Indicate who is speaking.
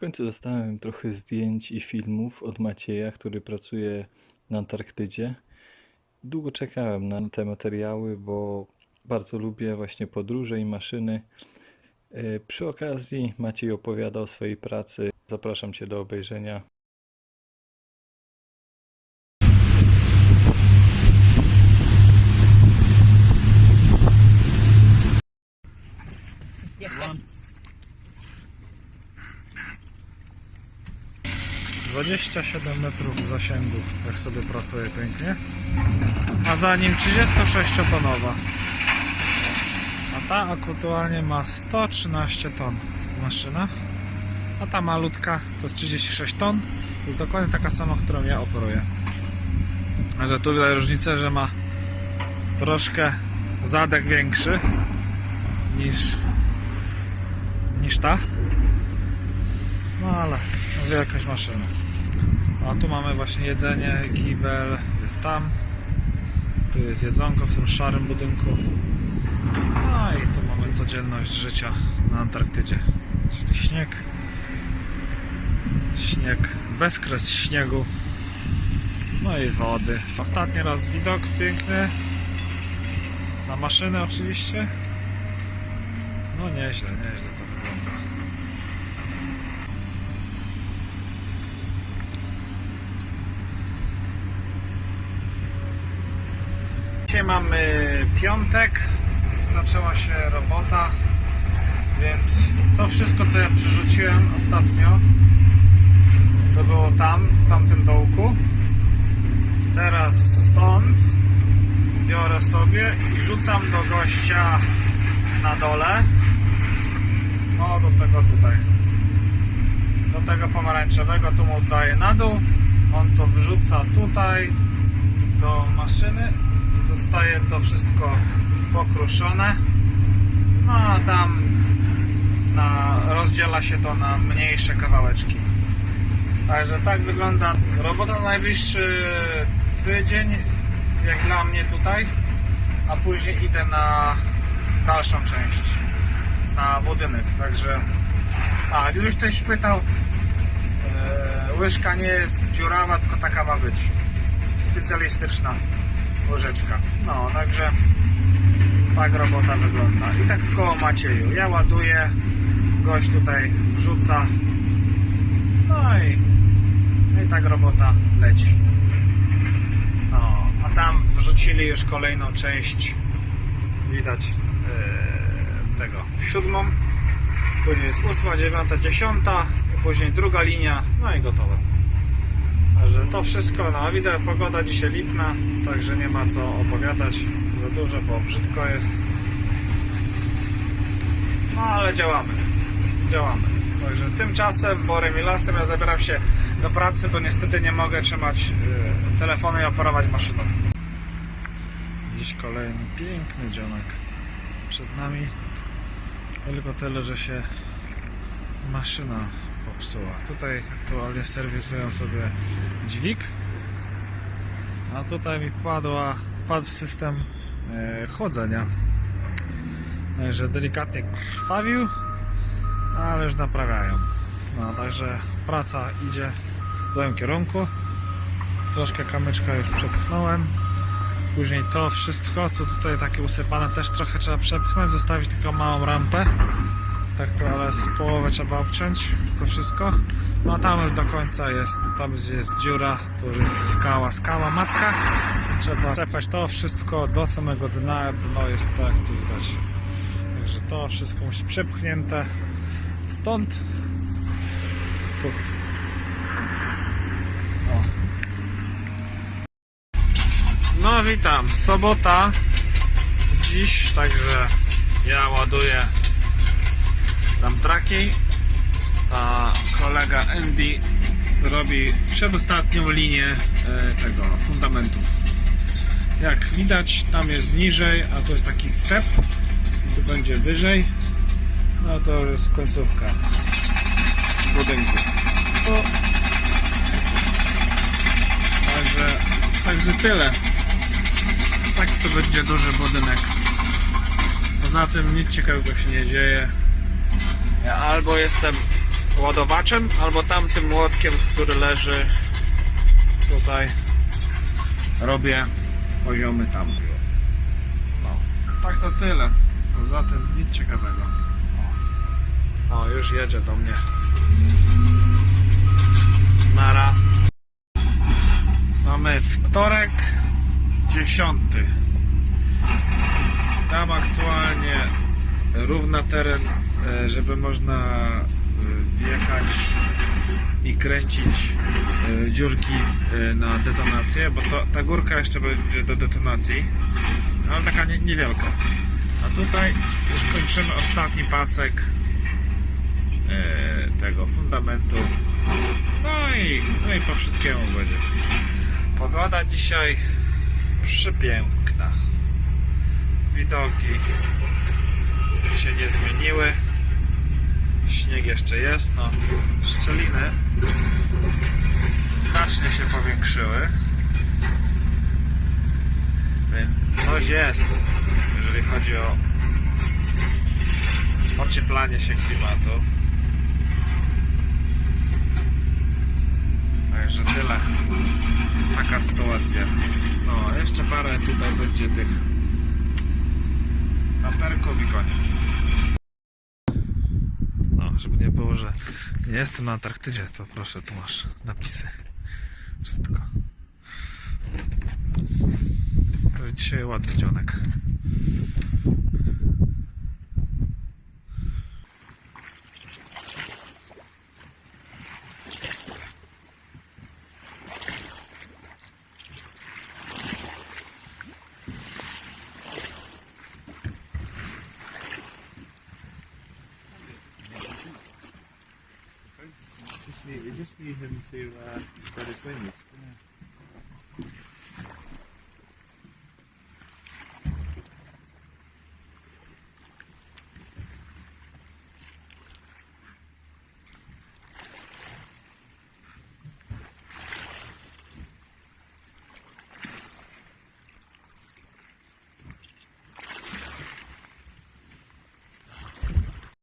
Speaker 1: końcu dostałem trochę zdjęć i filmów od Macieja, który pracuje na Antarktydzie. Długo czekałem na te materiały, bo bardzo lubię właśnie podróże i maszyny. E, Przy okazji Maciej opowiada o swojej pracy. Zapraszam Cię do obejrzenia.
Speaker 2: Dwadzieścia siedem metrów zasięgu, jak sobie pracuje pięknie. A za nim 36-tonowa. A ta aktualnie ma 113 ton maszyna. A ta malutka to jest 36 ton. To jest dokładnie taka sama, którą ja operuję. A że tu widać różnicę, że ma troszkę zadek większy niż niż ta. No ale mówię jakaś maszyna. A tu mamy właśnie jedzenie, kibel jest tam. Tu jest jedzonko w tym szarym budynku. No i tu mamy codzienność życia na Antarktydzie. Czyli śnieg. Śnieg, bezkres śniegu. No i wody. Ostatni raz widok piękny. Na maszynę oczywiście. No nieźle, nieźle to wygląda. Dzisiaj mamy piątek, zaczęła się robota, więc to wszystko co ja przerzuciłem ostatnio to było tam, w tamtym dołku. Teraz stąd biorę sobie i rzucam do gościa na dole. No do tego tutaj. Do tego pomarańczowego tu mu oddaję na dół. On to wrzuca tutaj do maszyny. Zostaje to wszystko pokruszone. No a tam na, rozdziela się to na mniejsze kawałeczki. Także tak wygląda robota na najbliższy tydzień, jak dla mnie tutaj, a później idę na dalszą część, na budynek. Także, a już ktoś pytał, e, łyżka nie jest dziurawa, tylko taka ma być, specjalistyczna łyżeczka. No, także tak robota wygląda. I tak w koło Macieju. Ja ładuję, gość tutaj wrzuca. No i, no i tak robota leci. No, a tam wrzucili już kolejną część. Widać e, tego siódmą. Później jest ósma, dziewiąta, dziesiąta. Później druga linia. No i gotowe. Także to wszystko, no widać pogoda dzisiaj lipna, także nie ma co opowiadać za dużo, bo brzydko jest. No ale działamy, działamy. Także tymczasem, borem i lasem ja zabieram się do pracy, bo niestety nie mogę trzymać y, telefonu i operować maszyną. Dziś kolejny piękny dzionek przed nami. Tylko tyle, że się maszyna popsuła. Tutaj aktualnie serwisują sobie dźwig, a tutaj mi padła, padł system e, chłodzenia. Także delikatnie krwawił, ale już naprawiają. No, także praca idzie w tym kierunku. Troszkę kamyczka już przepchnąłem. Później to wszystko, co tutaj takie usypane, też trochę trzeba przepchnąć, zostawić tylko małą rampę. Tak to, ale z połowy trzeba obciąć to wszystko. No a tam już do końca jest, tam gdzie jest dziura, to już jest skała, skała matka. Trzeba przepchać to wszystko do samego dna, dno jest tak, tu widać. Także to wszystko musi przepchnięte stąd. Tu. O. No witam, sobota dziś, także ja ładuję tam traki, a kolega NB robi przedostatnią linię e, tego fundamentów. Jak widać, tam jest niżej, a tu jest taki step, tu będzie wyżej. No to jest końcówka budynku. To... Także, także tyle. Taki to będzie duży budynek. Poza tym nic ciekawego się nie dzieje. Ja albo jestem ładowaczem, albo tamtym młotkiem, który leży tutaj. Robię poziomy tam. No, tak to tyle. Poza tym nic ciekawego. O, o już jedzie do mnie. Nara. Mamy wtorek, dziesiąty. Tam aktualnie równa teren, żeby można e, wjechać i kręcić e, dziurki e, na detonację, bo to, ta górka jeszcze będzie do detonacji, ale taka nie, niewielka. A tutaj już kończymy ostatni pasek e, tego fundamentu. No i, no i po wszystkiemu będzie. Pogoda dzisiaj przepiękna. Widoki się nie zmieniły. Śnieg jeszcze jest, no. Szczeliny znacznie się powiększyły. Więc coś jest, jeżeli chodzi o ocieplanie się klimatu. Także tyle. Taka sytuacja. No, jeszcze parę tutaj będzie tych amperków i koniec. Nie było, że nie jestem na Antarktydzie, to proszę, tu masz napisy. Wszystko. Dzisiaj ładny dzionek.
Speaker 3: Just need, we just need him to uh, spread his wings.